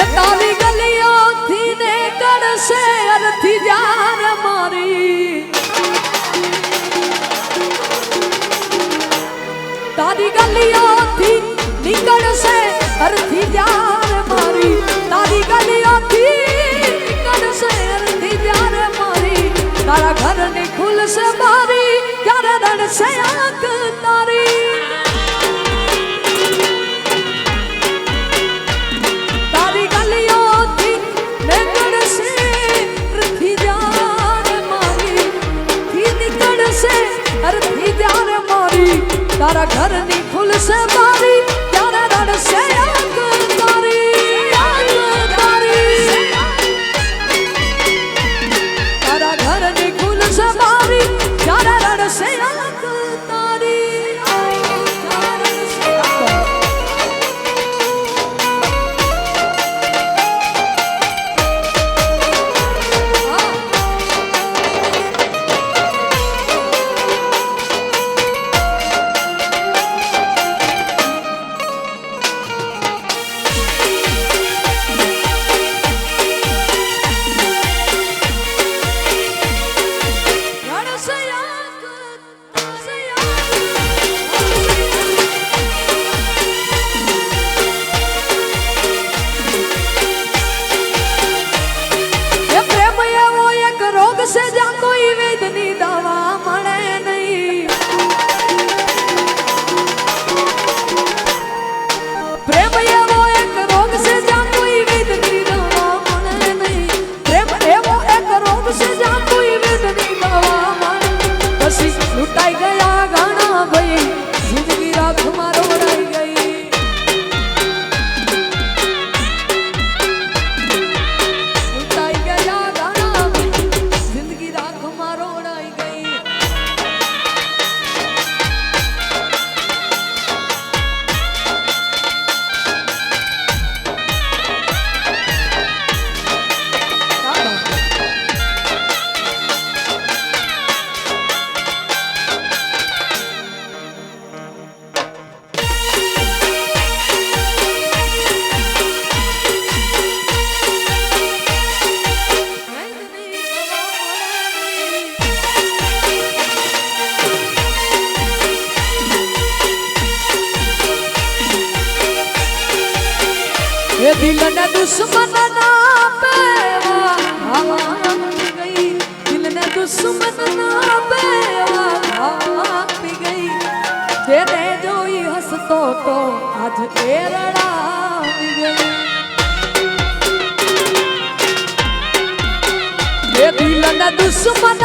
એ તારી ગલીઓથી ને કરશે અરથી જાર મારી. તારી ગલીઓથી નીકળશે અરથી જાર મારી. તારી ગલીઓથી નીકળશે અરથી જાર મારી. તારા ઘરની ખુલશે મારી ત્યારે રણશે આંખ મારા ઘરની ખુલશે એ દિલના દુશ્મન ના પેવા હવા ગઈ. દિલના દુશ્મન ના પેવા હવા ગઈ. તેને જોઈ હસતો તો આજ એ રડાવી ગઈ. એ દિલના દુશ્મન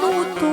No.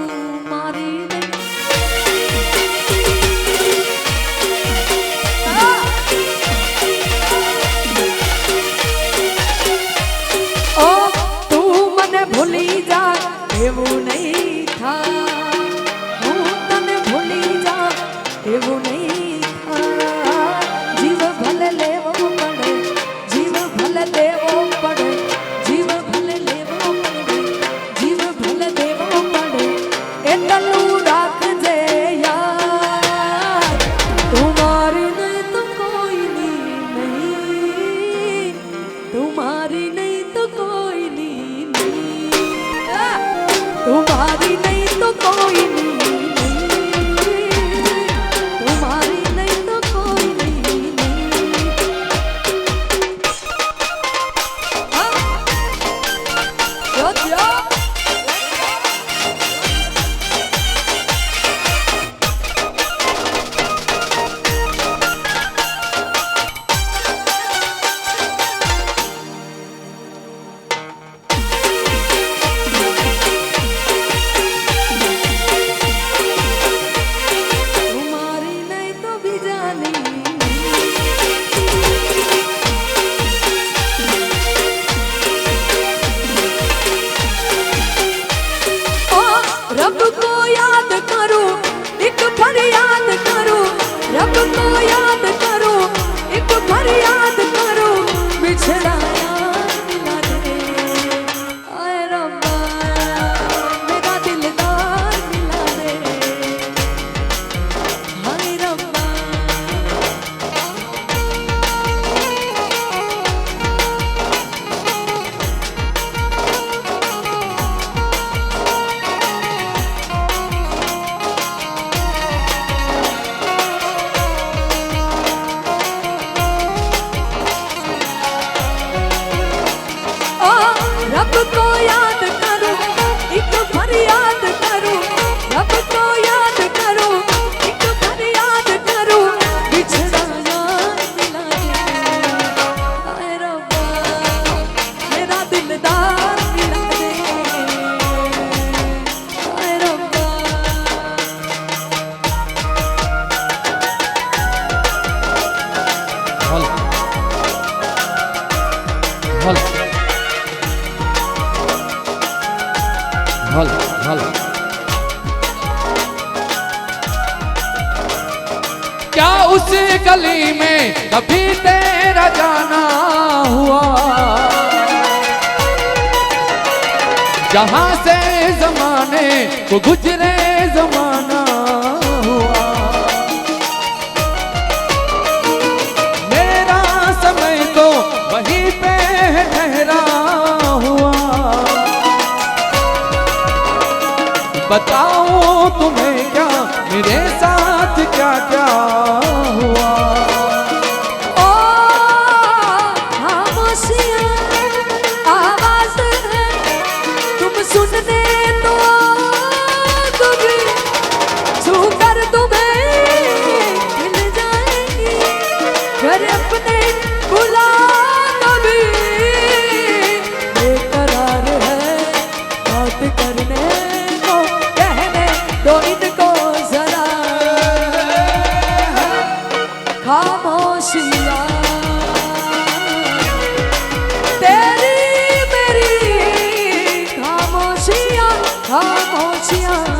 भला भला क्या उस गली में कभी तेरा जाना हुआ? जहाँ से जमाने को गुजरे जमाना बताऊँ तुम्हें क्या? मेरे साथ क्या क्या हुआ? Yeah.